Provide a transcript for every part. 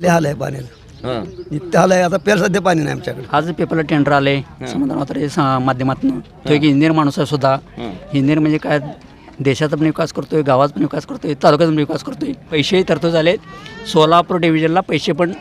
लय हाल आहे पाण्याचं हां. इतकं हाल आहे आता पेर सध्या पाणी नाही आमच्याकडे. आज पेपरला टेंडर आले समाधान मात्र माध्यमातून. तो एक इंजिनियर माणूस आहे सुद्धा. हं. इंजिनियर म्हणजे काय? देशाचा पण विकास करतोय गावाचा पण विकास करतोय तालुक्याचा पण विकास करतोय. पैसेही तरतूद झालेत. सोलापूर डिव्हिजनला पैसे पण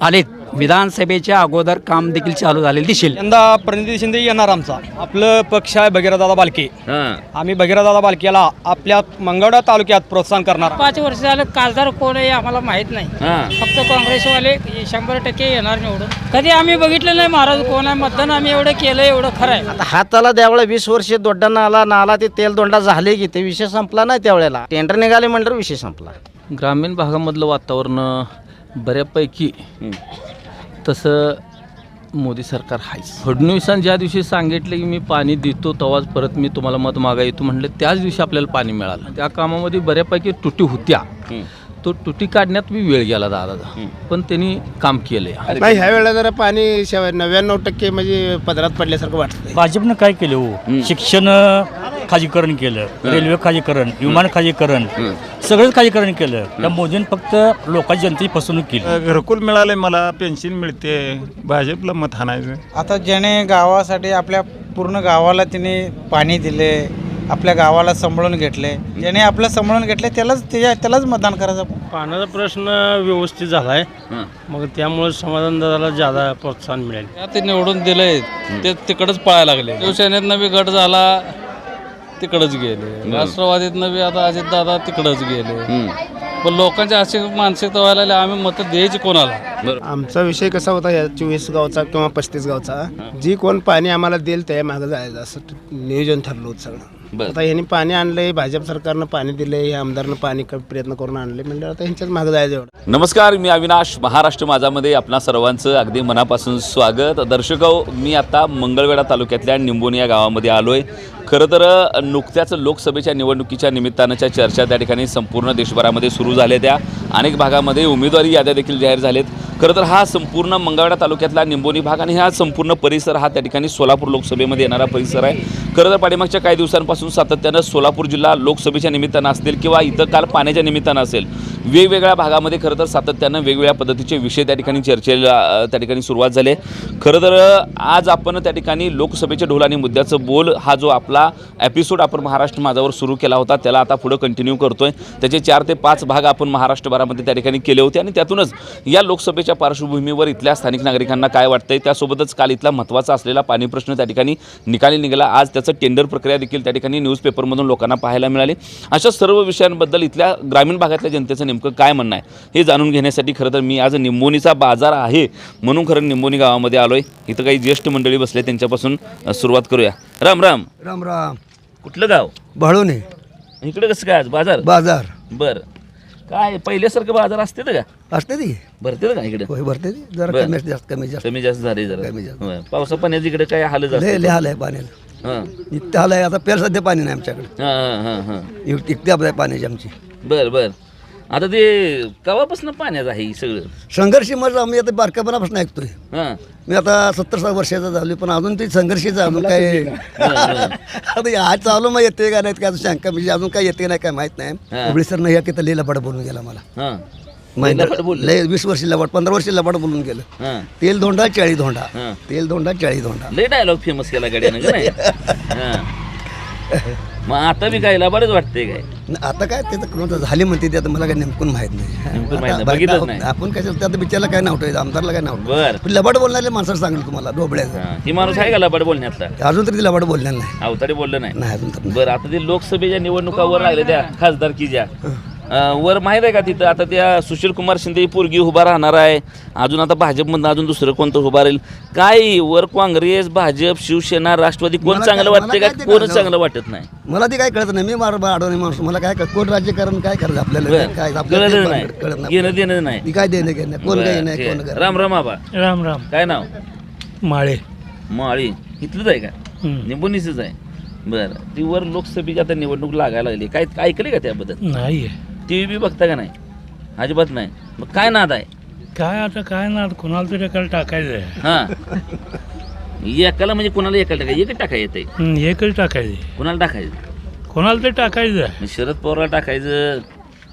आलेत. विधानसभेच्या अगोदर काम देखील चालू झालेलं दिसेल. यंदा प्रणिती शिंदे येणार आमचा. आपलं पक्ष आहे भगीरथदादा बालके. हां. आम्ही भगीरथदादा बालकेला आपल्या मंगळवेढा तालुक्यात प्रोत्साहन करणार पाच वर्ष झालं खासदार कोण आहे आम्हाला माहीत नाही. हां. फक्त काँग्रेसवाले शंभर टक्के येणार निवडून. कधी आम्ही बघितलं नाही महाराज कोण आहे मतदान आम्ही एवढं केलं एवढं खरं आहे. आता हाताला त्यावेळेला वीस वर्षे दोड्डा नाला नाला ते तेल दोंडा झाले की ते विषय संपला नाही त्यावेळेला. टेंडर निघाले म्हणल्यावर विषय संपला. ग्रामीण भागामधलं वातावरण बऱ्यापैकी. तसं मोदी सरकार आहेच फडणवीसांनी ज्या दिवशी सांगितले की मी पाणी देतो तेव्हाच परत मी तुम्हाला मत मागा येतो म्हटलं त्याच दिवशी आपल्याला पाणी मिळालं. त्या कामामध्ये बऱ्यापैकी तुटी होत्या. तो तुटी काढण्यात मी वेळ गेला दादाचा. पण त्यांनी काम केलं नाही ह्या वेळेला जरा पाणी शेव- नव्याण्णव टक्के म्हणजे पदरात पडल्यासारखं वाटतं भाजपनं काय केलं हो? शिक्षण खाजीकरण केलं. रेल्वे खाजीकरण विमान खाजीकरण सगळंच खाजीकरण केलं. त्या मोदींनी फक्त लोकांची जनतेची फसवणूक केली. घरकुल मिळाले मला पेन्शन मिळते. भाजपला मत हाणायचं. आता ज्याने गावासाठी आपल्या पूर्ण गावाला तिने पाणी दिले आपल्या गावाला सांभाळून घेतले. ज्याने आपलं सांभाळून घेतले त्यालाच त्याच्या त्यालाच मतदान करायचं आपण. पाण्याचा प्रश्न व्यवस्थित झाला आहे मग त्यामुळे समाधान दादाला ज्यादा प्रोत्साहन मिळेल. ते निवडून दिलंय. ते तिकडच पळायला लागले. शिवसेनेतनं बी गट झाला तिकडच गेले. राष्ट्रवादीतनं बी आता अजित दादा तिकडच गेले. पण लोकांची अशी मानसिकता व्हायला लागली, आम्ही मत द्यायची कोणाला? आमचा विषय कसा होता या चोवीस गावचा किंवा पस्तीस गावचा? जी कोण पाणी आम्हाला देईल त्या मागं जायचं असं नियोजन ठरलं होतं सगळं. बरं. आता ह्यांनी पाणी आणलंय भाजप सरकारनं पाणी दिलंय हे आमदारनं पाणी क- प्रयत्न करून आणले म्हणजे आता ह्यांच्याच मागं जायचं एवढं. नमस्कार मी अविनाश महाराष्ट्र माझामध्ये आपणा सर्वांचं अगदी मनापासून स्वागत. दर्शक हो, मी आता मंगळवेढा तालुक्यातल्या निंबोनी या गावामध्ये आलो आहे खरं तर अ, नुकत्याच लोकसभेच्या निवडणुकीच्या निमित्तानंच्या चर्चा त्या ठिकाणी संपूर्ण देशभरामध्ये सुरू झाल्या त्या. अनेक भागामध्ये उमेदवारी याद्या देखील जाहीर झालेत. खरं तर हा संपूर्ण मंगळवेढा तालुक्यातला निंबोनी भाग आणि हा संपूर्ण परिसर हा त्या ठिकाणी सोलापूर लोकसभेमध्ये येणारा परिसर आहे. खरं तर पाठीमागच्या काही दिवसांपासून सातत्यानं सोलापूर जिल्हा लोकसभेच्या निमित्तानं असतील किंवा इथं काल पाण्याच्या निमित्तानं असेल वेगवेगळ्या भागामध्ये खरं तर सातत्यानं वेगवेगळ्या पद्धतीचे विषय त्या ठिकाणी चर्चेला त्या ठिकाणी सुरुवात झाली आहे. खरं तर आज आपण त्या ठिकाणी लोकसभेच्या ढोलानी मुद्द्याचं बोल हा जो आपला एपिसोड आपण महाराष्ट्र माझावर सुरू केला होता त्याला आता पुढं कंटिन्यू करतोय त्याचे चार ते पाच भाग आपण महाराष्ट्रभरामध्ये त्या ठिकाणी केले होते आणि त्यातूनच या लोकसभेच्या पार्श्वभूमीवर इथल्या स्थानिक नागरिकांना काय वाटतंय त्यासोबतच काल इथला महत्त्वाचा असलेला पाणी प्रश्न त्या ठिकाणी निकाली निघाला आज त्याचं टेंडर प्रक्रिया देखील त्या ठिकाणी न्यूजपेपरमधून लोकांना पाहायला मिळाली. अशा सर्व विषयांबद्दल इथल्या ग्रामीण भागातल्या जनतेचं नेमकं काय म्हणणं आहे हे जाणून घेण्यासाठी खरं तर मी आज निंबोनीचा बाजार आहे म्हणून खरं निंबोनी गावामध्ये आलो आहे इथं काही ज्येष्ठ मंडळी बसले त्यांच्यापासून सुरुवात करूया. राम राम. राम राम. कुठलं गाव? भाळून इकडे कसं काय आज? बाजार? बाजार. बरं. काय पहिल्यासारखं बाजार असते का? असते ती. भरते का इकडे? होय भरते ती. जरा. कमी जास्त कमी जास्त. कमी जास्त झाले जरा. कमी जास्त. पावसा पाण्याचं इकडे काय हाल आहे पाण्याला हां. आहे आता पेर सध्या पाणी नाही आमच्याकडे. हां हां हां इक- इतकी आपल्या पाण्याची आमची. बर बर. आता ते कवापासून पाण्याचं आहे हे सगळं? संघर्ष मग आम्ही आता बारकापणापासून ऐकतोय. हां. मी आता सत्तर सात वर्षाचा झालो पण अजून ते संघर्षच अजून काय आता आज चालू मग येते का नाही काय अजून शंका म्हणजे अजून काय येते नाही काय माहीत नाही. सर नाही की लिहिला लबाड बोलून गेला मला. हां. लबाड बोलले? लय वीस वर्ष लबाड पंधरा वर्ष लबाड बोलून गेलं हां. तेल धोंडा चाळी धोंडा. हा. तेल धोंडा चाळी धोंडा. लय डायलॉग फेमस केला गाड्यानं का नाही? हां. मग आता बी काय बरंच वाटतंय काय? न- आता काय ते तर झाली म्हणते ते आता मला काय नेमकून माहीत नाही. नेमकं माहीत नाही, आता बघितलंच आपण- नाही. आपण काय आता बिचारला काय नाव ठेवायचं आमदारला काय नाव बर. पण लबाड बोलणारे माणसाला सांगेल तुम्हाला डोबळ्याचं हां. ही माणूस आहे का लबाड बोलण्यातला? अजून तरी ती लबाड बोललेलं नाही. अवताडे बोललं नाही? नाही अजून तर नाही. बरं आता ते लोकसभेच्या निवडणुकावर लागले त्या खासदारकीच्या. वर माहीत आहे का तिथं? आता त्या सुशील कुमार शिंदे ही पोरगी उभा राहणार आहे. अजून आता भाजपमधनं अजून दुसरं कोणतं उभा राहील? काय वर काँग्रेस भाजप शिवसेना राष्ट्रवादी कोण मला चांगलं वाटतंय का? काय ते कोण कळलं? चांगलं वाटत नाही? मला ते काय कळत नाही. मी मार अडवणे माणूस मला काय कळत? कोण राज्यकारण काय करायचं आपल्याला. काय ते कळत नाही घेणं देणं नाही. ती काय देणं घेणं कोण काय नाही ठीक कोण आहे. काय राम राम आबा. राम राम. काय नाव? माळे. माळी. इथलंच आहे का? निंबोनीचंच आहे. बरं. ती वर लोकसभेची आता निवडणूक लागायला लागली. काय काय ऐकले का त्याबद्दल? नाही टी व्ही बी बघता का नाही? अजिबात नाही. मग काय नाद आहे? काय आता काय ना कोणाला तरी एकाला टाकायचं हा. एकाला म्हणजे कोणाला एकाला टाकाय एकच टाकाय येते एकच टाकायचे कोणाला टाकायचं? कोणाला तरी टाकायचं मग शरद पवारला टाकायचं.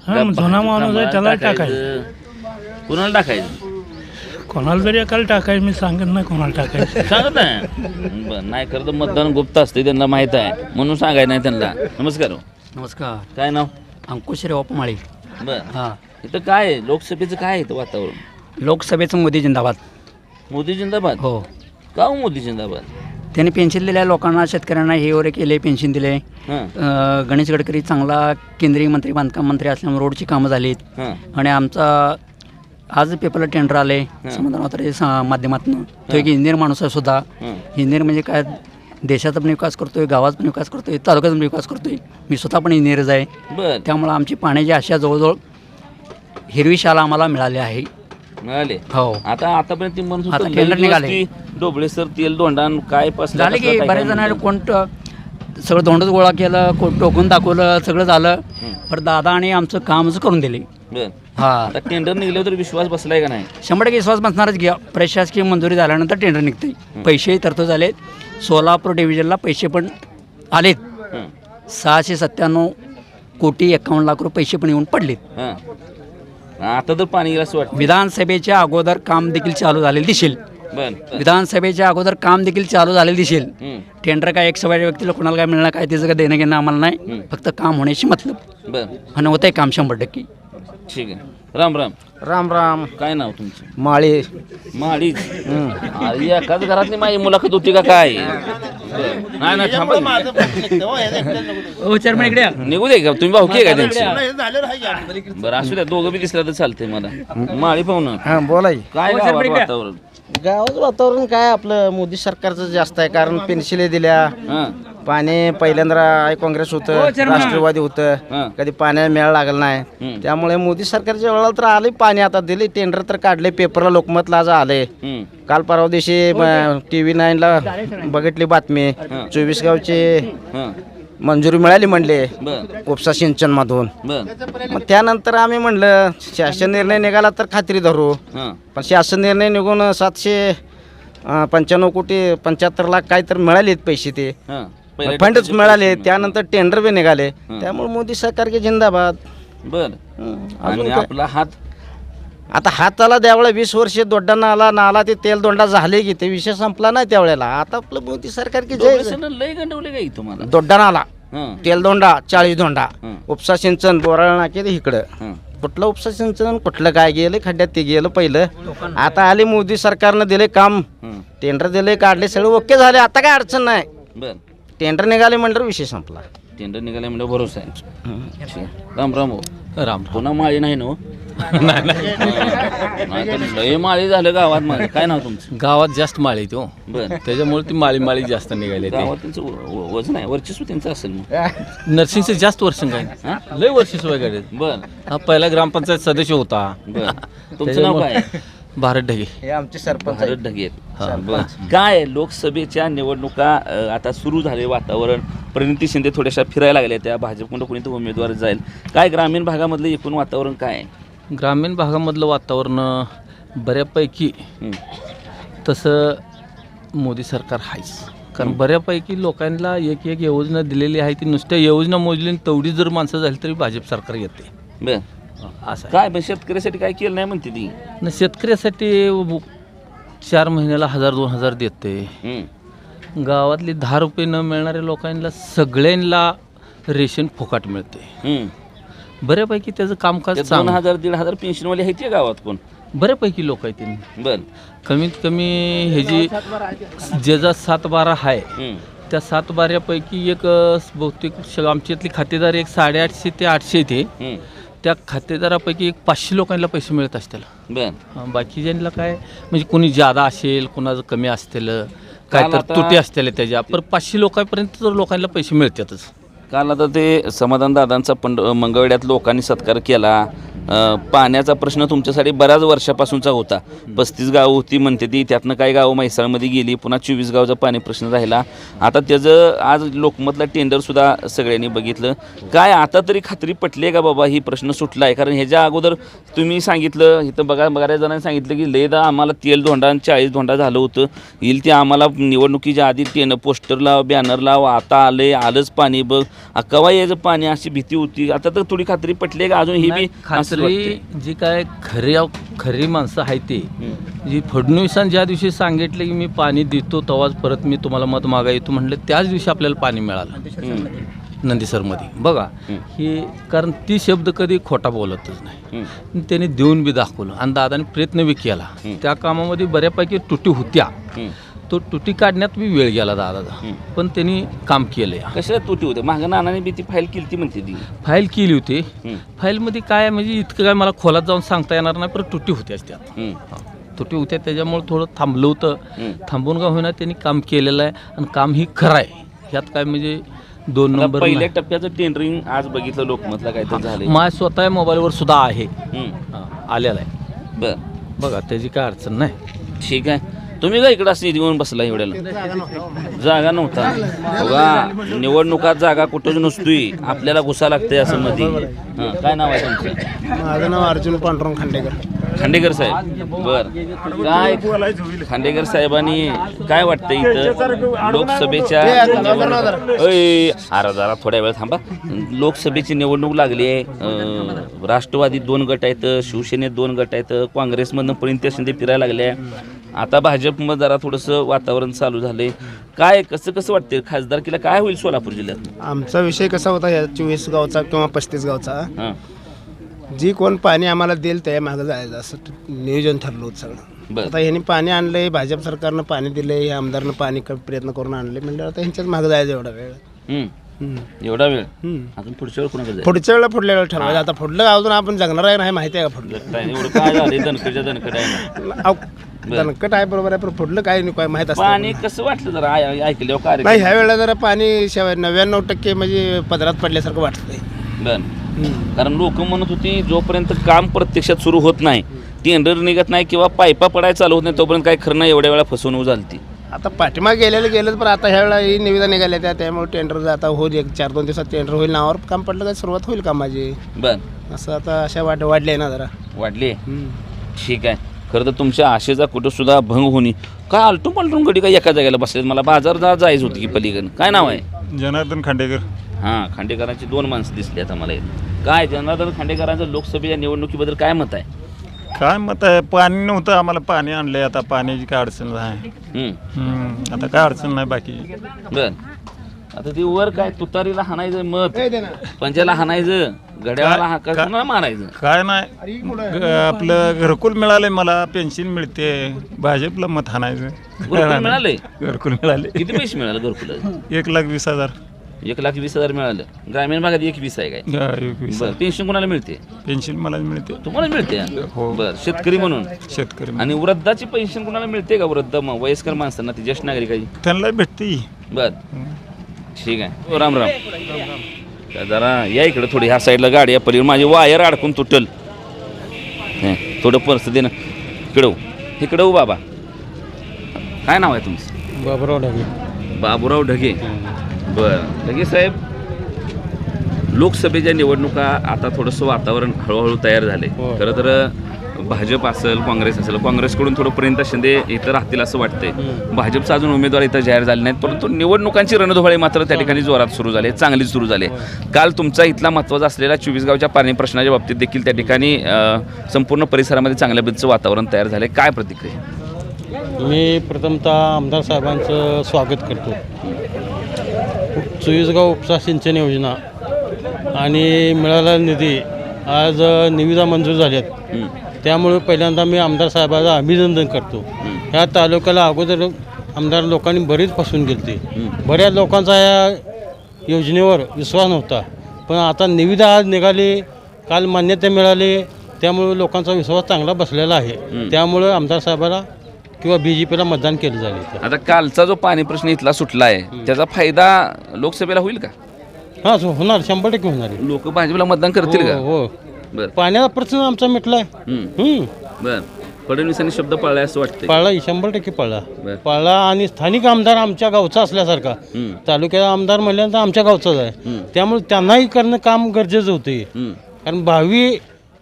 हा, मग जुना माणूस आहे, त्याला टाकायचं? कुणाला टाकायचं? कोणाला तरी एकाला टाकायचं. मी सांगत नाही कोणाला टाकायचं. सांगत नाही? बरं नाही खरं तर मतदान गुप्त असते त्यांना माहीत आहे. म्हणून सांगायचं नाही त्यांना. नमस्कार हो. नमस्कार. काय नाव? अंकुश रेवापमाळी बरं. हां. इथं काय आहे? लोकसभेचं काय आहे इथं वातावरण? लोकसभेचं मोदी जिंदाबाद. मोदी जिंदाबाद? हो. का हो मोदी जिंदाबाद? त्यांनी पेन्शन दिल्या लोकांना शेतकऱ्यांना हे वगैरे केले पेन्शन दिले हां. अं, गणेश गडकरी चांगला केंद्रीय मंत्री बांधकाम मंत्री असल्यामुळे रोडची कामं झालीत. हां. आणि आमचा आज पेपरला टेंडर आले समाधान मात्र माध्यमातून. तो एक इंजिनियर माणूस आहे सुद्धा. हं. इंजिनियर म्हणजे काय? देशाचा पण विकास करतोय गावाचा पण विकास करतोय तालुक्याचा पण विकास करतोय. मी स्वतः पण इंजिनियरच आहे. बरं. त्यामुळं आमची पाण्याची आशा जवळजवळ हिरवी शाला आम्हाला मिळाली आहे. मिळाले? हो. आता आतापर्यंत ती म्हणत आता होतं, टेंडर लई दिवस निघाले. ती डोबळे सर तेल दोंडान काय पसलं झाले कसलं की काय काय जणांनी. कोण सगळं धोंडच गोळा केलं को टोकून दाखवलं सगळं झालं. पण दादा आणि आमचं कामच करून दिले. बरं. हा. आता टेंडर निघले तर विश्वास बसलाय का नाही? शंभर टक्के विश्वास बसणारच घ्या प्रशासकीय मंजुरी झाल्यानंतर टेंडर निघते. पैसेही तरतूद झालेत. सोलापूर डिव्हिजनला पैसे पण आलेत. सहाशे सत्त्याण्णव कोटी एकावन्न लाख रुपये पैसे पण येऊन पडलेत. आता तर पाणी गेलं असं वाटतं. विधानसभेच्या अगोदर काम देखील चालू झालेलं दिसेल. बरं विधानसभेच्या अगोदर काम देखील चालू झालेलं दिसेल. हं. टेंडर काय एक सवाय व्यक्तीला कोणाला काय मिळणार काय त्याचं काय देणं घेणं आम्हाला नाही. फक्त काम होण्याशी मतलब. बरं. आणि होतंय काम शंभर टक्के. ठीक आहे. राम राम. राम राम. काय नाव तुमचं? माळे. माळीच अरे एकाच घरातली माझी मुलाखत होती का काय? बरं. नाही नाही. थांबा हो चेअरमन इकडे या. निघू दे का? तुम्ही भाऊ की आहे का त्यांची? बरं असू द्या दोघं बी दिसलं तर चालतंय मला. माळी पाहुणं हां बोला की. काय हो, गावात? वातावरण? गावाचं वातावरण काय आपलं मोदी सरकारचं जास्त आहे कारण पेन्शिले दिल्या. हां. पाणी पहिल्यांदा आहे काँग्रेस होतं हो. राष्ट्रवादी. होतं. कधी पाण्याला मेळ लागला नाही. त्यामुळे मोदी सरकारच्या वेळेला तर आले पाणी आता दिले टेंडर तर काढले पेपरला लोकमतला आज आले. काल परवा दिवशी टी व्ही नाईनला बघितली बातमी. चोवीस गावची मंजुरी मिळाली म्हणले उपसा सिंचन मधून मग त्यानंतर आम्ही म्हणलं शासन निर्णय निघाला तर खात्री धरू. पण शासन निर्णय निघून सातशे पंच्याण्णव कोटी पंच्याहत्तर लाख काय तर मिळालेत पैसे ते. फंडच मिळाले त्यानंतर टेंडर बी निघाले. त्यामुळे मोदी सरकार के जिंदाबाद. बरं. आणि? आपला हात? आता हाताला त्यावेळेला वीस वर्षे दोड्डाना आला ना आला ते तेल दोंडा झाले की ते विषय संपला नाही त्यावेळेला. आता आपलं मोदी सरकार की जय लय गंडवले काय तुम्हाला? दोड्डाना आला. तेल दोंडा चाळीस दोंडा. उपसा सिंचन बोराळ नाके ते इकडं कुठलं उपसा सिंचन कुठलं काय गेलं खड्ड्यात ते गेलं पहिलं. आता आले मोदी सरकारनं दिले काम. टेंडर दिले काढले सगळे ओके झाले. आता काय अडचण नाही. बरं. टेंडर निघाले म्हणल्यावर विषय संपला. टेंडर निघाले म्हणजे भरोसा आहे. राम राम हो राम पुन्हा माळी नाही ना हो? लय माळी झालं गावात माझं काय नाव तुमचं? गावात जास्त माळी तो. बरं. त्याच्यामुळे ती माळी माळी जास्त निघाली गावात त्यांचं व- वजन आहे. वर्चस्व त्यांचं असेल मग. नर्सिंगचं जास्त वर्ष काय? हां? लय वर्ष सोय गाडी बरं. हा पहिला ग्रामपंचायत सदस्य होता. बरं. तुमचं नाव काय? आहे? भारत ढगे. हे आमचे सरपंच भारत ढगे काय लोकसभेच्या निवडणुका अ, आता सुरू झाले वातावरण. प्रणिती शिंदे थोड्याशा फिरायला लागल्या त्या भाजपकडून कोणी तो उमेदवार जाईल. काय ग्रामीण भागामधलं एकूण वातावरण काय आहे? ग्रामीण भागामधलं वातावरण बऱ्यापैकी हं. तसं मोदी सरकार आहेच कारण बऱ्यापैकी लोकांना एक एक योजना दिलेली आहे. ती नुसत्या योजना मोजली आणि तेवढी जर माणसं झाली तरी भाजप सरकार येते. बरं. असं. काय पण शेतकऱ्यासाठी काय केलं नाही म्हणते ती न शेतकऱ्यासाठी चार महिन्याला हजार दोन हजार देते. गावातली दहा रुपये न मिळणाऱ्या लोकांना सगळ्यांना रेशन फुकाट मिळते. बऱ्यापैकी त्याचं कामकाज त्या दोन चांगलं हजार दीड हजार पेन्शनवाले आहेत ते गावात कोण बऱ्यापैकी लोक आहेत त्यांनी बरं कमीत कमी हे जी ज्याचा सात बारा आहे. त्या सात बाऱ्यापैकी एक अ, बहुतेक श- आमच्या इथली खातेदार एक साडेआठशे ते आठशे ते. त्या खातेदारापैकी एक पाचशे लोकांना पैसे मिळत असतील. बरं. अं, बाकीच्यांना काय? म्हणजे कोणी जादा असेल कोणाचं कमी असतील काय तर आता- तुटे असतील त्याच्या. पण पाचशे लोकांपर्यंत तर लोकांना पैसे मिळतातच. काल आता ते समाधान दादांचा पंड मंगळवेड्यात लोकांनी सत्कार केला. पाण्याचा प्रश्न तुमच्यासाठी बऱ्याच वर्षापासूनचा होता. पस्तीस गावं होती म्हणते ती. त्यातनं काही गावं म्हैसाळमध्ये गेली. पुन्हा चोवीस गावचा पाणी प्रश्न राहिला. आता त्याचं आज लोकमतला टेंडरसुद्धा सगळ्यांनी बघितलं. काय आता तरी खात्री पटली आहे का बाबा ही प्रश्न सुटला आहे कारण ह्याच्या अगोदर तुम्ही सांगितलं इथं बघा बऱ्याच जणांनी सांगितलं की लयदा आम्हाला तेल धोंडा आणि चाळीस धोंडा झालं होतं. येईल ते आम्हाला निवडणुकीच्या आधी टेन पोस्टर लाव बॅनर लाव आता आले आलंच पाणी बघ. आ, केव्हा यायचं पाणी अशी भीती होती. आता तर थोडी खात्री पटली आहे का? अजून ही बी तरी जी काय खरी खरी माणसं आहे ते. जी फडणवीसांनी ज्या दिवशी सांगितले की मी पाणी देतो तेव्हाच परत मी तुम्हाला मत मागा येतो म्हणलं त्याच दिवशी आपल्याला पाणी मिळालं. नंदीसरमध्ये. बघा ही कारण ती शब्द कधी खोटा बोलतच नाही. त्यांनी देऊन बी दाखवलं. आणि दादाने प्रयत्न बी केला. त्या कामामध्ये बऱ्यापैकी तुटी होत्या. तो तुटी काढण्यात बी वेळ गेला दादाचा पण त्यांनी काम केलंय. कशा तुटी होते? मागं नानाने बी ती फाईल केली ती म्हणते ती. फाईल केली होती. फाईलमध्ये काय म्हणजे इतकं काय मला खोलात जाऊन सांगता येणार नाही पण तुटी होत्याच त्यात. तुटी होत्या त्याच्यामुळे थोडं थांबलं होतं. थांबून का होईना त्यांनी काम केलेलं आहे आणि काम ही खरं आहे. ह्यात काय म्हणजे दोन नंबर पहिल्या. टप्प्याचं टेंडरिंग आज बघितलं लोकमतला काय झालंय. माझ्या स्वतः मोबाईलवर सुद्धा आहे. आलेला आहे. बर. बघा त्याची काय अडचण नाही. ठीक आहे. तुम्ही का इकडं असं येऊन बसला एवढ्याला. जागा नव्हता. बघा निवडणुकात जागा कुठंच नसतोय. आपल्याला घुसा लागते असं मध्ये हां, काय नाव आहे तुमचं? माझं नाव अर्जुन पांडुरंग खांडेकर. खांडेकर साहेब. बर. काय खांडेकर साहेबांनी काय वाटतं इथं? लोकसभेच्या अय, अरे जरा थोड्या वेळ थांबा. लोकसभेची निवडणूक लागली आहे. अं, राष्ट्रवादीत दोन गट आहेत शिवसेनेत दोन गट आहेत काँग्रेसमधनं परिणित शिंदे फिरायला लागले आता भाजपमध्ये जरा थोडंसं वातावरण चालू झालंय. काय कसं कसं वाटतंय? खासदारकीला काय होईल सोलापूर जिल्ह्यात? आमचा विषय कसा होता ह्या चोवीस गावचा किंवा पस्तीस गावचा? हां. जी कोण पाणी आम्हाला देईल त्या मागं जायचं असं नियोजन ठरलं होतं सगळं. बरं. आता ह्यांनी पाणी आणलंय भाजप सरकारनं पाणी दिलंय हे आमदारनं पाणी क- प्रयत्न करून आणले म्हणजे आता ह्यांच्याच मागं जायचं एवढा वेळ. हम्म. हम्म. एवढा वेळ? हम्म. अजून पुढच्या वेळ कुणाकडे? पुढच्या वेळेला पुढल्या वेळेला ठरवायचं. आता पुढलं अजून आपण जगणार आहे नाही माहिती आहे का पुढलं? काय एवढं काय झालं दणकच्या दणकट आहे अहो, दणकट आहे बरोबर आहे पण पुढलं काय नाही काय माहीत असतं. पाणी कसं वाटलं जरा आय- ऐकल्यावर नाही कार्यक्रम ह्या वेळेला जरा पाणी शेव- नव्याण्णव टक्के म्हणजे पदरात पडल्यासारखं वाटतंय. बर. कारण लोक म्हणत होती जोपर्यंत काम प्रत्यक्षात सुरू होत नाही टेंडर निघत नाही किंवा पायपा पडायला चालू होत नाही तोपर्यंत काय खरं नाही एवढ्या वेळा फसवणूक झाली ती आता पाठीमाग गेलेलं गेलं पण आता ह्या वेळेला ही निविदा निघाल्या त्या त्यामुळे टेंडर आता होईल एक चार दोन दिवसात टेंडर होईल नावावर काम पडलं काय सुरुवात होईल कामाची. बर. असं आता अशा वाढ वाढले ना जरा. वाढली? ठीक आहे. खरं तर तुमच्या आशेचा कुठं सुद्धा भंग होणी काय आलटून पालटून गडी काय एका जागेला बसले मला बाजार जा जायचं होती की पलीकडं. काय नाव आहे? जनार्दन खांडेकर. हां खांडेकरांची दोन माणसं दिसली आता मला इथं. काय जनार्दन खांडेकरांचं लोकसभेच्या निवडणुकीबद्दल काय मत आहे? काय मत आहे? पाणी नव्हतं आम्हाला पाणी आणलंय. आता पाण्याची काय अडचण हम्म. हम्म, आता काय अडचण नाही बाकी. बर. आता ती वर काय तुतारीला हाणायचं मत. पंजाला हाणायचं घड्याळाला हा का- कोणाला मारायचं? काय नाही ग- आपलं घरकुल मिळालंय मला पेन्शन मिळते भाजपला मत हाणायचं. घरकुल मिळालंय? घरकुल मिळाले किती पैसे मिळाले घरकुल? एक लाख वीस हजार. एक लाख वीस हजार मिळालं. ग्रामीण भागात एक वीस आहे काय? हा, एक वीस बरं पेन्शन कोणाला मिळते? पेन्शन मला मिळते. तुम्हाला मिळते? हो. बर शेतकरी म्हणून. शेतकरी आणि वृद्धाची पेन्शन कोणाला मिळते का वृद्ध मग वयस्कर माणसांना ती ज्येष्ठ नागरिकाची त्यांना भेटते. बर. ठीक आहे. हो, राम राम. तर जरा या इकडं थोडी ह्या साईडला गाडी आहे पलीकडे माझी वायर अडकून तुटल. हे, थोडं पर्स दे ना. इकडं हो. इकडं हो बाबा. काय नाव आहे तुमचं? बाबराव ढगे. बाबुराव ढगे. बरं. ढगे साहेब लोकसभेच्या निवडणुका आता थोडंसं वातावरण हळूहळू तयार झाले खरं तर भाजप असेल काँग्रेस असेल काँग्रेसकडून थोडं प्रियंका शिंदे इथं राहतील असं वाटतंय. भाजपचा अजून उमेदवार इथं जाहीर झाले नाहीत परंतु निवडणुकांची रणधुमाळी मात्र त्या ठिकाणी जोरात सुरू झाली चांगली सुरू झाली. काल तुमचा इथला महत्त्वाचा असलेला चोवीस गावच्या पाणी प्रश्नाच्या बाबतीत देखील त्या ठिकाणी संपूर्ण परिसरामध्ये चांगल्या पद्धतीचं वातावरण तयार झालं काय प्रतिक्रिया? मी प्रथमतः आमदार साहेबांचं स्वागत करतो. चोवीसगाव उपसा सिंचन योजना आणि मिळालेला निधी आज निविदा मंजूर झाल्यात. त्यामुळे पहिल्यांदा मी आमदार साहेबाचं अभिनंदन करतो. ह्या तालुक्याला अगोदर आमदार लोकांनी बरीच फसवून गेलते. बऱ्याच लोकांचा या योजनेवर विश्वास नव्हता. पण आता निविदा आज निघाली काल मान्यता मिळाली त्यामुळे लोकांचा विश्वास चांगला बसलेला आहे. त्यामुळे आमदार साहेबाला किंवा बी जे पीला मतदान केलं जाईल आता कालचा जो पाणी प्रश्न इथला सुटला आहे त्याचा फायदा लोकसभेला होईल का? हां सो होणार शंभर टक्के होणार. लोक भाजपला मतदान करतील का? हो हो. बर. पाण्याचा प्रश्न आमचा मिटलाय. हम्म. हम्म. बर. फडणवीसांनी शब्द पाळलाय असं वाटतंय? पाळला शंभर टक्के पाळला. बर. पाळला आणि स्थानिक आमदार आमच्या गावचा असल्यासारखा. हम्म. तालुक्याचा आमदार म्हणल्यानंतर आमच्या गावचाच आहे. त्यामुळे त्यांनाही करणं काम गरजेचं होते. हम्म. कारण भावी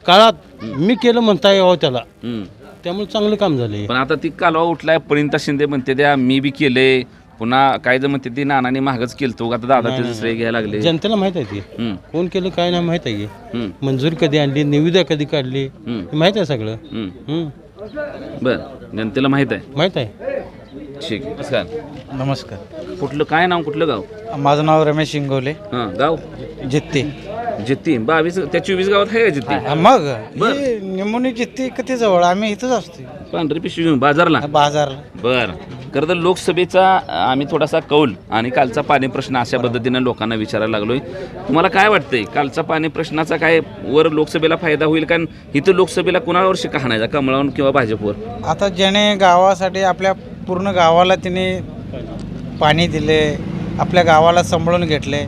काळात मी केलं म्हणता यावं त्याला. हम्म. त्यामुळे चांगलं काम झाले पण आता ती कालवा उठलाय परिणता शिंदे म्हणते त्या मी बी केलंय. पुन्हा काय जर म्हणते ती नानाने महागच केलतो आता दादा त्याचं श्रेय घ्यायला लागले. जनतेला माहीत आहे ती. हम्म, कोण केलं काय नाही माहीत आहे. की हम्म, मंजुरी कधी आणली निविदा कधी काढली हम्म, हे माहीत आहे सगळं. हम्म. हम्म, बर जनतेला माहीत आहे. माहीत आहे. ठीक आहे. नमस्कार. नमस्कार. कुठलं काय नाव कुठलं गाव? माझं नाव रमेश शिंगवले हां गाव? जित्ते. जित्ती. बावीस त्या चोवीस गावात आहे का जित्ती? मग. बर. निमोनी जित्ते किती जवळ? आम्ही इथंच असतो पांढरी पिशवी घेऊन बाजारला? बाजारला. बर. खरं तर लोकसभेचा आम्ही थोडासा कौल आणि कालचा पाणी प्रश्न अशा पद्धतीनं लोकांना विचारायला लागलोय. तुम्हाला काय वाटतंय? कालचा पाणी प्रश्नाचा काय वर लोकसभेला फायदा होईल? कारण इथं लोकसभेला कुणावर शिका हाणायचा कमळावर किंवा भाजपवर. आता ज्याने गावासाठी आपल्या पूर्ण गावाला तिने पाणी दिले आपल्या गावाला सांभाळून घेतले.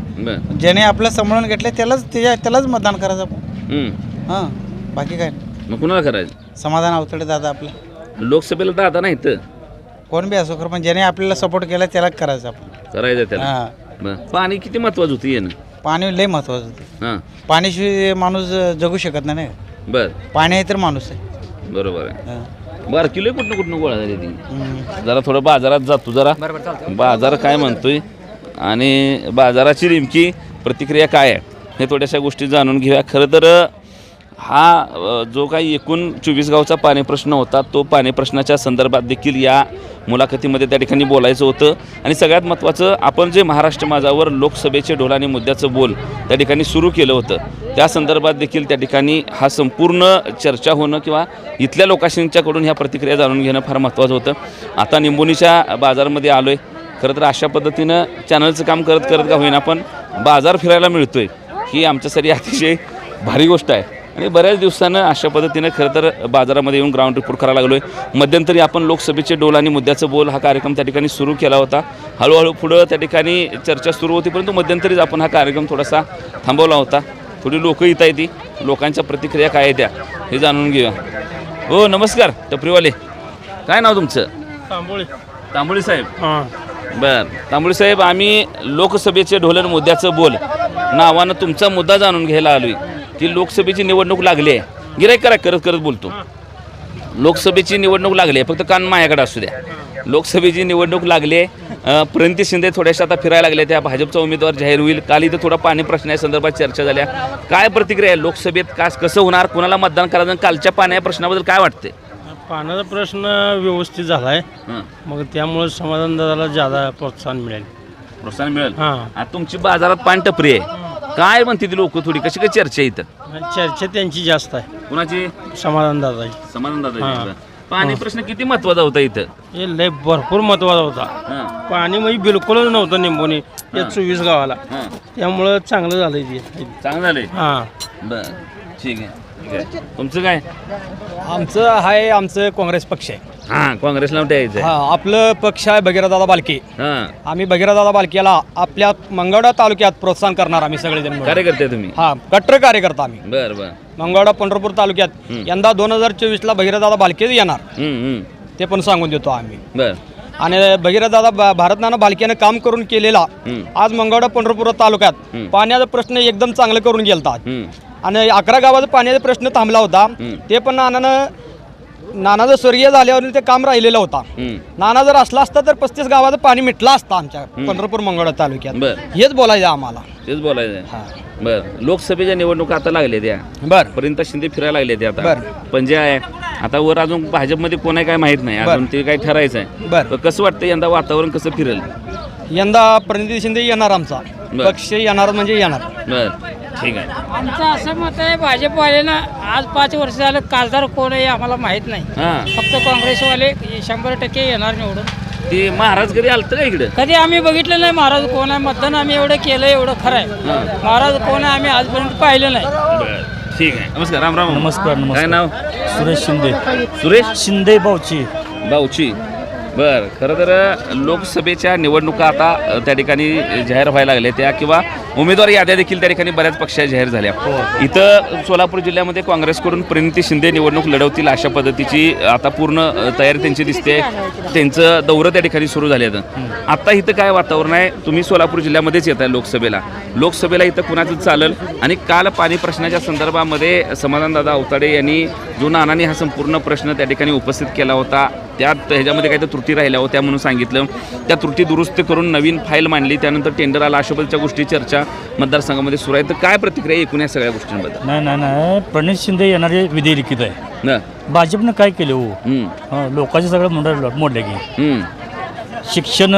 ज्याने आपलं सांभाळून घेतले त्यालाच त्याच्या त्यालाच मतदान करायचं आपण. हां. बाकी काय. मग कुणाला करायचं? समाधान अवतडे दादा आपलं. लोकसभेला दादा नाही तर कोण बी असो खरं पण ज्याने आपल्याला सपोर्ट केला त्याला करायचं आपण. करायचं त्याला. हां. बर. पाणी किती महत्वाचं होतं येणं? पाणी लय महत्वाचं होतं. हां. पाण्याशिवाय माणूस जगू शकत नाही ना बर. पाणी आहे तर माणूस आहे. बरोबर आहे. हां. बरं किलो कुठनं कुठनं गोळा झाली ती? हम्म. जरा थोडं बाजारात जातो जरा. बाजार काय म्हणतोय? आणि बाजाराची नेमकी प्रतिक्रिया काय आहे? हे थोड्याशा गोष्टी जाणून घेऊया. खरं तर हा जो काही एकूण चोवीस गावचा पाणी प्रश्न होता तो पाणी प्रश्नाच्या संदर्भात देखील या मुलाखतीमध्ये त्या ठिकाणी बोलायचं होतं. आणि सगळ्यात महत्त्वाचं आपण जे महाराष्ट्र माझावर लोकसभेचे ढोलाने मुद्द्याचं बोल त्या ठिकाणी सुरू केलं होतं. त्या संदर्भात देखील त्या ठिकाणी हा संपूर्ण चर्चा होणं किंवा इथल्या लोकांच्याकडून ह्या प्रतिक्रिया जाणून घेणं फार महत्त्वाचं होतं. आता निंबोनीच्या बाजारमध्ये आलो आहे खरं तर अशा पद्धतीनं चॅनलचं काम करत करत का होईना पण बाजार फिरायला मिळतो आहे ही आमच्यासाठी अतिशय भारी गोष्ट आहे. आणि बऱ्याच दिवसानं अशा पद्धतीनं खरं तर बाजारामध्ये येऊन ग्राउंड रिपोर्ट करायला लागलो आहे मध्यंतरी आपण लोकसभेचे डोल आणि मुद्द्याचं बोल हा कार्यक्रम त्या ठिकाणी सुरू केला होता. हळूहळू पुढं त्या ठिकाणी चर्चा सुरू होती परंतु मध्यंतरीच आपण हा कार्यक्रम थोडासा थांबवला होता. थोडी लोकं येत आहे ती लोकांच्या प्रतिक्रिया काय आहे त्या हे जाणून घेऊया. हो नमस्कार टपरीवाले. काय नाव तुमचं? तांबोळी. तांबोळी साहेब. बर तांबोळी साहेब आम्ही लोकसभेचे ढोलन मुद्द्याचं बोल नावानं तुमचा मुद्दा जाणून घ्यायला आलोय. की लोकसभेची निवडणूक लागली आहे. गिरायक करा करत करत बोलतो. लोकसभेची निवडणूक लागली आहे. फक्त कान माझ्याकडे असू द्या. लोकसभेची निवडणूक लागली आहे. प्रणिती शिंदे थोड्याशा आता फिरायला लागल्या त्या भाजपचा उमेदवार जाहीर होईल. काल इथं थोडा पाणी प्रश्न या संदर्भात चर्चा झाल्या काय प्रतिक्रिया आहे? लोकसभेत का कसं होणार? कुणाला मतदान करायचं? कालच्या पाण्या प्रश्नाबद्दल काय वाटते पाण्याचा प्रश्न व्यवस्थित झाला आहे मग त्यामुळे समाधान दादाला ज्यादा प्रोत्साहन मिळेल. प्रोत्साहन मिळेल? हां. तुमची बाजारात पाणी टपरी आहे. काय म्हणते ती लोक थोडी? कशी काय चर्चा आहे इथं? चर्चा त्यांची जास्त आहे. कुणाची? समाधान दादाची. समाधान दादा हां. पाणी प्रश्न किती महत्त्वाचा होता इथं? हे लय भरपूर महत्त्वाचा होता. हां, पाणी म्हणजे बिलकुलच नव्हतं निंबोनी या चोवीस गावाला. हां. त्यामुळं चांगलं झालं ते. चांगलं झालंय? हां. बर. ठीक आहे. तुमचं काय? आमचं आहे आमचं काँग्रेस पक्ष आहे. हां काँग्रेसला द्यायचं हा आपलं पक्ष आहे भगीरथदादा बालके. हां. आम्ही भगीरथदादा बालकेला आपल्या मंगळवेढा तालुक्यात प्रोत्साहन करणार आम्ही सगळेजण मिळून. कार्यकर्ते तुम्ही? हा कट्टर कार्यकर्ता आम्ही. बर बर. मंगळवेढा पंढरपूर तालुक्यात. यंदा दोन हजार चोवीसला भगीरथदादा बालके येणार. हम्म, हम्म. ते पण सांगून देतो आम्ही. बर. आणि भगीरथदादा बा- भारतनाना बालकेनं काम करून केलेला हम्म, आज मंगळवेढा पंढरपूर तालुक्यात. पाण्याचा प्रश्न एकदम चांगलं करून गेलता. हम्म, आणि अकरा गावाचा पाण्याचा प्रश्न थांबला होता. ते पण नानानं नाना जर स्वर्गीय झाल्यावर ते काम राहिलेलं होता. नाना जर असला असता तर पस्तीस गावाचं पाणी मिटलं असतं आमच्या पंढरपूर मंगळा तालुक्यात. बर. हेच बोलायचं आम्हाला. तेच बोलायचं. बर. लोकसभेच्या निवडणुका आता लागल्या त्या. बर. पर्यंत शिंदे फिरायला लागले ते आता. बर. पण जे आहे आता वर अजून भाजपमध्ये कोण आहे काय माहीत नाही. अजून ते काय ठरायचं आहे. बर. कसं वाटतं यंदा वातावरण कसं फिरेल? यंदा प्रणिती शिंदे येणार आमचा. पक्ष येणार म्हणजे येणार. बर. ठीक आहे. आमचं असं मत आहे भाजपवाल्यांना आज पाच वर्ष झालं खासदार कोण आहे आम्हाला माहीत नाही. हां. फक्त काँग्रेसवाले शंभर टक्के येणार निवडून. ते महाराज कधी आलतं का इकडं? कधी आम्ही बघितलं नाही महाराज कोण आहे मतदान आम्ही एवढं केलं एवढं खरं आहे. हां. महाराज कोण आहे आम्ही आजपर्यंत पाहिलं नाही. बर ठीक आहे. नमस्कार राम राम. नमस्कार काय नमस्कार. नाव? सुरेश शिंदे. सुरेश? शिंदे भाऊची. बाऊची बर खरं तर लोकसभेच्या निवडणुका आता अ, त्या ठिकाणी जाहीर व्हायला लागल्या त्या किंवा उमेदवार याद्या देखील त्या ठिकाणी बऱ्याच पक्ष जाहीर झाल्या. इथं सोलापूर जिल्ह्यामध्ये काँग्रेसकडून प्रणिती शिंदे निवडणूक लढवतील अशा पद्धतीची आता पूर्ण तयारी त्यांची दिसते. त्यांचं दौरं त्या ठिकाणी सुरू झाले आता. इथं काय वातावरण आहे? तुम्ही सोलापूर जिल्ह्यामध्येच येत आहे लोकसभेला. लोकसभेला इथं कुणाचं चालेल? आणि काल पाणी प्रश्नाच्या संदर्भामध्ये समाधानदादा अवताडे यांनी जो नानांनी हा संपूर्ण प्रश्न त्या ठिकाणी उपस्थित केला होता त्यात ह्याच्यामध्ये काही त्रुटी राहिल्या होत्या म्हणून सांगितलं. त्या त्रुटी दुरुस्त करून नवीन फाईल मांडली त्यानंतर टेंडर आला अशाबद्दलच्या गोष्टी चर्चा. मतदारसंघामध्ये सुरू आहे. तर काय प्रतिक्रिया एकूण या सगळ्या गोष्टींबद्दल? नाही नाही नाही. प्रणित शिंदे येणारे लिखित आहे. न. भाजपनं काय केलं हो? हम्म, हं, लोकांचे सगळं मोड मोडले की. हम्म, शिक्षण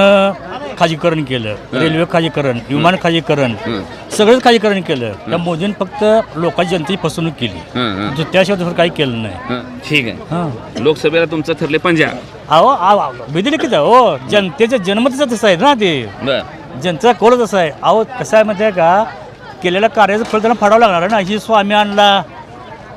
खाजीकरण केलं रेल्वे खाजीकरण विमान खाजीकरण हं. सगळंच खाजीकरण केलं. त्या मोदींनी फक्त लोकांची जनतेची फसवणूक केली. हं, हं, जो त्याशिवाय दुसरं काही केलं नाही. हं. ठीक आहे. हां. लोकसभेला तुमचं ठरले पंजा अहो अहो विधी लिखित आहे हो. जनतेचं जन्मतच तसं आहे ना ते. बर. जनतेचा कोलच असं आहे. अहो कसं आहे माहिती आहे का? केलेल्या कार्याचं फळ त्यांना फाडावं लागणार आहे ना. ही स्वामी आणला.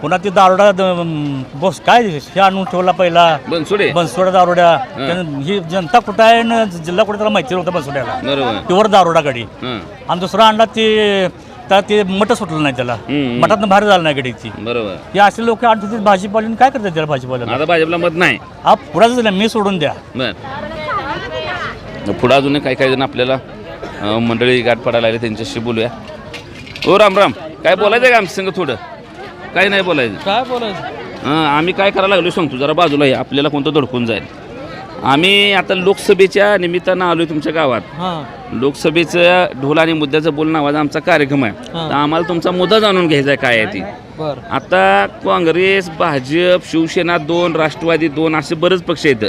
पुन्हा ते दारोडा द- बस काय हे आणून ठेवला पहिला. बनसोडे? बनसोडा दारोड्या. त्यानं ही जनता कुठं आहे न जिल्हा कुठे त्याला माहिती नव्हतं बनसोड्याला. बरोबर. प्युअर दारोडा गाडी. हं, आणि दुसरा आणला ते त्या ते मठ सुटलं नाही त्याला. हम्म. मठातनं बाहेर झालं नाही गाडीची. बरोबर. हे असे लोक आणतात भाजीपाल्याने काय करतात त्याला भाजीपाल्याला? आता भाजपला मत नाही. हा पुढाच दिला मी सोडून द्या. बर. पुढं अजून काही काही जण आपल्याला मंडळी गाठ पडायला लागले त्यांच्याशी बोलूया. ओ राम राम. काय बोलायचं का आमच्या संग थोडं? काय नाही बोलायचं. काय बोलायचं? हां आम्ही काय करायला लागलो सांगतो जरा बाजूला आपल्याला कोणतं धडकून जाईल? आम्ही आता लोकसभेच्या निमित्तानं आलोय तुमच्या गावात. हां. लोकसभेचं ढोल आणि मुद्द्याचं बोल नावाचा आमचा कार्यक्रम आहे. हां. तर आम्हाला तुमचा मुद्दा जाणून घ्यायचा आहे काय आहे ती. बर. आता काँग्रेस भाजप शिवसेना दोन राष्ट्रवादी दोन असे बरेच पक्ष आहेत.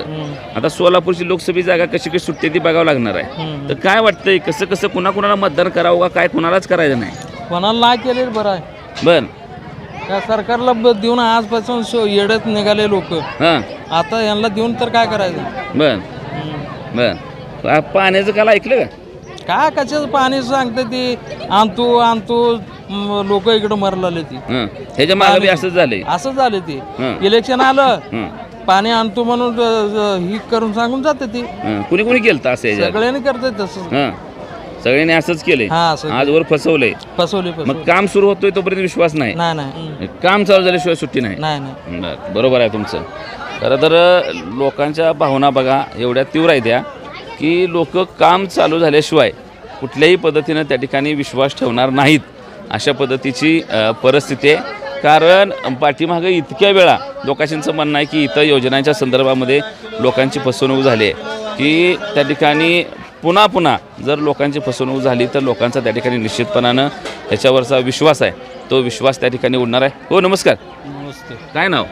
आता सोलापूरची लोकसभेची जागा कशी कशी सुटते ती बघावं लागणार आहे. तर काय वाटतंय कसं कसं कुणाकुणाला मतदान करावं का काय कुणालाच करायचं नाही. कोणाला नाही केले बरं आहे. बर. त्या सरकारला ब- देऊन आजपासून शो येडत निघाले लोक. हां. आता यांना देऊन तर काय करायचं? बर. बर. पाण्याचं काल ऐकलं का? काय कशाचं पाणी सांगते ती? आणतो आणतो लोक इकडं मरलेले ती. हं. ह्याच्या मागे बी असंच झालंय. असं झालं ते. हं. इलेक्शन आलं. हं. पाणी आणतो म्हणून ही करून सांगून जाते ती. हं. कुणी कुणी केलं असं सगळ्यांनी करते तसं. हां. सगळ्यांनी असंच केलंय. हा असं आजवर फसवलंय. फसवली मग फसवली. काम सुरू होतोय तोपर्यंत विश्वास नाही. नाही नाही. काम चालू झाल्याशिवाय सुट्टी नाही. नाही नाही. बरं, बरोबर आहे तुमचं. खरं तर लोकांच्या भावना बघा एवढ्या तीव्र आहेत त्या की लोक काम चालू झाल्याशिवाय कुठल्याही पद्धतीनं त्या ठिकाणी विश्वास ठेवणार नाहीत अशा पद्धतीची अ, परिस्थिती आहे. कारण पाठीमागं इतक्या वेळा लोकांचं म्हणणं आहे की इथं योजनांच्या संदर्भामध्ये लोकांची फसवणूक झाली आहे की त्या ठिकाणी पुन्हा पुन्हा जर लोकांची फसवणूक झाली तर लोकांचा त्या ठिकाणी निश्चितपणानं ह्याच्यावरचा विश्वास आहे. तो विश्वास त्या ठिकाणी उडणार आहे. हो नमस्कार. नमस्ते. काय नाव?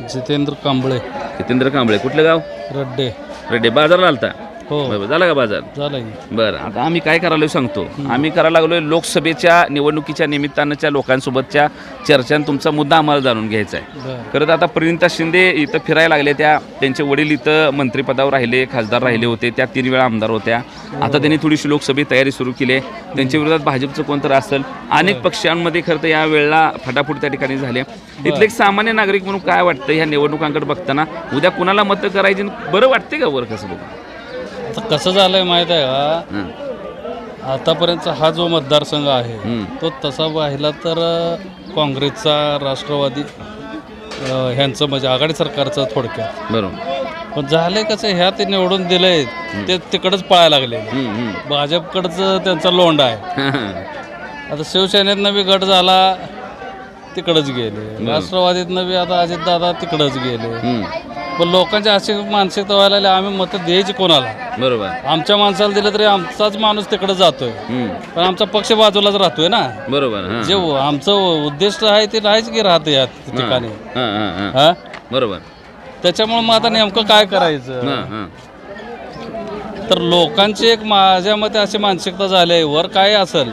जितेंद्र कांबळे. जितेंद्र कांबळे. कुठलं गाव? रड्डे. रेड्डे. बाजारला आलता. हो. झाला का बाजार? झालं की. बरं आता आम्ही काय करायला सांगतो. आम्ही करायला लागलोय लोकसभेच्या निवडणुकीच्या निमित्तानंच्या लोकांसोबतच्या चर्चां तुमचा मुद्दा आम्हाला जाणून घ्यायचा आहे. बरं. खरं तर आता प्रणिता शिंदे इथं फिरायला लागले त्या त्यांचे वडील इथं मंत्रिपदावर राहिले खासदार राहिले होते त्या तीन वेळा आमदार होत्या. आता त्यांनी थोडीशी लोकसभेत तयारी सुरू केली आहे. त्यांच्या विरोधात भाजपचं कोणतं असेल? अनेक पक्षांमध्ये खरं तर या वेळेला फटाफट त्या ठिकाणी झाले. इथले एक सामान्य नागरिक म्हणून काय वाटतं ह्या निवडणुकांकडे बघताना? उद्या कुणाला मतं करायची? आणि बरं वाटते का वर कसं बघ? आता कसं झालंय माहीत आहे का? हां आतापर्यंतचा हा जो मतदारसंघ आहे. तो तसा पाहिला तर अ, काँग्रेसचा राष्ट्रवादी अ, ह्यांचं म्हणजे आघाडी सरकारचं थोडक्यात. बरोबर. पण झाले कसं ह्या ते निवडून दिले ते तिकडंच पळायला लागले. भाजपकडचं त्यांचा लोंड आहे. आता शिवसेनेतनं बी गट झाला तिकडंच गेले. राष्ट्रवादीतनं बी आता अजितदादा तिकडंच गेले. पण लोकांची अशी मानसिकता व्हायला लागली, आम्ही मतं द्यायची कोणाला? बरोबर. आमच्या माणसाला दिलं तरी आमचाच माणूस तिकडे जातोय. हम्म. पण आमचा पक्ष बाजूलाच राहतोय ना? बरोबर हां. जे आमचं उद्दिष्ट आहे ते नाहीच की राहतं या ठिकाणी. हां हां हां. हा? बरोबर. त्याच्यामुळे मग आता नेमकं काय करायचं? हां हां. तर लोकांची एक माझ्या मते अशी मानसिकता झाली आहे वर काय असेल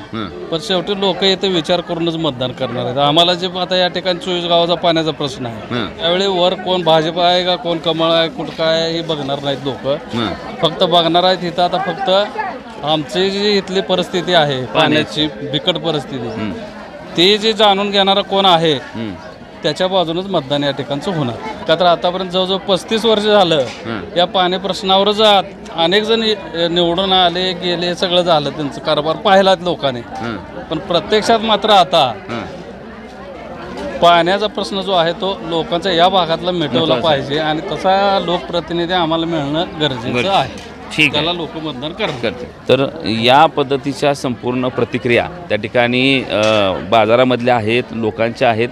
पण शेवटी लोक इथे विचार करूनच मतदान करणार आहेत. आम्हाला जे आता या ठिकाणी चोवीस गावाचा पाण्याचा प्रश्न आहे. त्यावेळी वर कोण भाजप आहे का कोण कमळ आहे कुठं काय हे बघणार नाहीत लोक. फक्त बघणार आहेत इथं आता फक्त आमची जी इथली परिस्थिती आहे पाण्याची. बिकट परिस्थिती. ती जी जाणून घेणारा कोण आहे. त्याच्या बाजूनच मतदान या ठिकाणचं होणार. का तर आतापर्यंत जवळजवळ पस्तीस वर्ष झालं. या पाणी प्रश्नावरच अनेक जण निवडून आले गेले सगळं झालं त्यांचं. कारभार पाहिलात लोकांनी. पण प्रत्यक्षात मात्र आता पाण्याचा प्रश्न जो आहे तो लोकांचा या भागातला मिटवला. पाहिजे आणि तसा लोकप्रतिनिधी आम्हाला मिळणं गरजेचं. आहे. ठीक आहे. त्याला लोक मतदान करतात. करते तर या पद्धतीच्या संपूर्ण प्रतिक्रिया त्या ठिकाणी बाजारामधल्या आहेत लोकांच्या आहेत.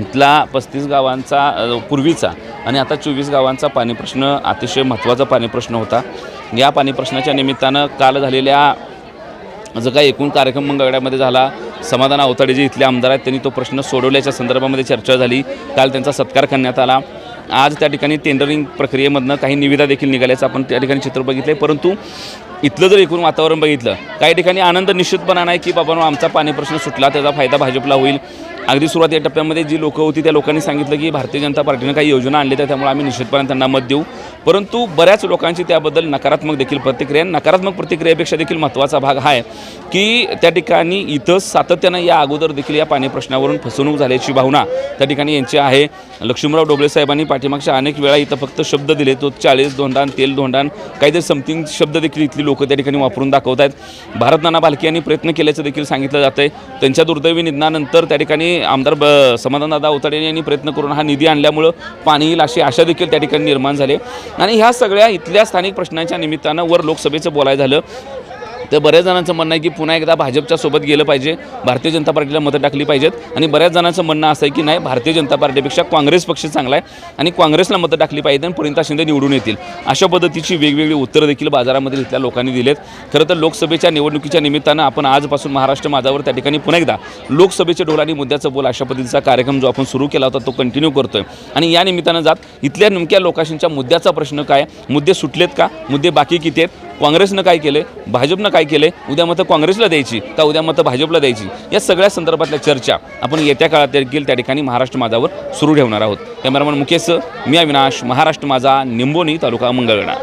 इथला पस्तीस गावांचा पूर्वीचा आणि आता चोवीस गावांचा पाणी प्रश्न अतिशय महत्त्वाचा पाणी प्रश्न होता. या पाणी प्रश्नाच्या निमित्तानं काल झालेल्या जो काही एकूण कार्यक्रम मंगळवेढ्यामध्ये झाला समाधान अवताडे जे इथले आमदार आहेत त्यांनी तो प्रश्न सोडवल्याच्या संदर्भामध्ये चर्चा झाली. काल त्यांचा सत्कार करण्यात आला. आज त्या ठिकाणी टेंडरिंग प्रक्रियेमधनं काही निविदा देखील निघाल्याचं आपण त्या ठिकाणी चित्र बघितलं परंतु इथलं जर एकूण वातावरण बघितलं काही ठिकाणी आनंद निश्चितपणा नाही की बाबा आमचा पाणी प्रश्न सुटला त्याचा फायदा भाजपला होईल. अगदी सुरुवात या टप्प्यामध्ये जी लोकं होती त्या लोकांनी सांगितलं की भारतीय जनता पार्टीनं काही योजना आणल्या त्या त्यामुळे आम्ही निश्चितपणे त्यांना मत देऊ. परंतु बऱ्याच लोकांची त्याबद्दल नकारात्मक देखील प्रतिक्रिया नकारात्मक प्रतिक्रियेपेक्षा देखील महत्त्वाचा भाग हा आहे की त्या ठिकाणी इथं सातत्यानं या अगोदर देखील या पाणी प्रश्नावरून फसवणूक झाल्याची भावना त्या ठिकाणी यांची आहे. लक्ष्मीराव डोबळे साहेबांनी पाठीमागच्या अनेक वेळा इथं फक्त शब्द दिले तो चाळीस धोंडान तेल धोंडान काहीतरी समथिंग शब्द देखील इथली लोकं त्या ठिकाणी वापरून दाखवत आहेत भारत नाना भालके यांनी प्रयत्न केल्याचं देखील सांगितलं जातं आहे त्यांच्या दुर्दैवी निधनानंतर त्या ठिकाणी आमदार ब समाधानदादा अवताडे यांनी प्रयत्न करून हा निधी आणल्यामुळं पाणी येईल अशी आशा देखील त्या ठिकाणी निर्माण झाली. आणि ह्या सगळ्या इथल्या स्थानिक प्रश्नांच्या निमित्तानं वर लोकसभेचं बोलाय झालं. तर बऱ्याच जणांचं म्हणणं आहे की पुन्हा एकदा भाजपच्या सोबत गेलं पाहिजे भारतीय जनता पार्टीला मतं टाकली पाहिजेत. आणि बऱ्याच जणांचं म्हणणं असं आहे की नाही भारतीय जनता पार्टीपेक्षा काँग्रेस पक्ष चांगला आहे आणि काँग्रेसला मतं टाकली पाहिजे आणि प्रियंका शिंदे निवडून येतील. अशा पद्धतीची वेगवेगळी उत्तरं देखील बाजारामध्ये इथल्या लोकांनी दिलेत. खरं तर लोकसभेच्या निवडणुकीच्या निमित्तानं आपण आजपासून महाराष्ट्र माझावर त्या ठिकाणी पुन्हा एकदा लोकसभेच्या ढोल मुद्द्याचं बोल अशा पद्धतीचा कार्यक्रम जो आपण सुरू केला होता तो कंटिन्यू करतोय. आणि या निमित्तानं जात इथल्या नेमक्या लोकांशींच्या मुद्द्याचा प्रश्न काय? मुद्दे सुटलेत का? मुद्दे बाकी किती आहेत? काँग्रेसनं काय केलं भाजपनं काय केलं उद्या मतं काँग्रेसला द्यायची का उद्या मतं भाजपला द्यायची? या सगळ्या संदर्भातल्या चर्चा आपण येत्या काळात देखील त्या ठिकाणी महाराष्ट्र माझावर सुरू ठेवणार आहोत. कॅमेरामन मुकेश मी अविनाश महाराष्ट्र माझा निंबोनी तालुका मंगळवेढा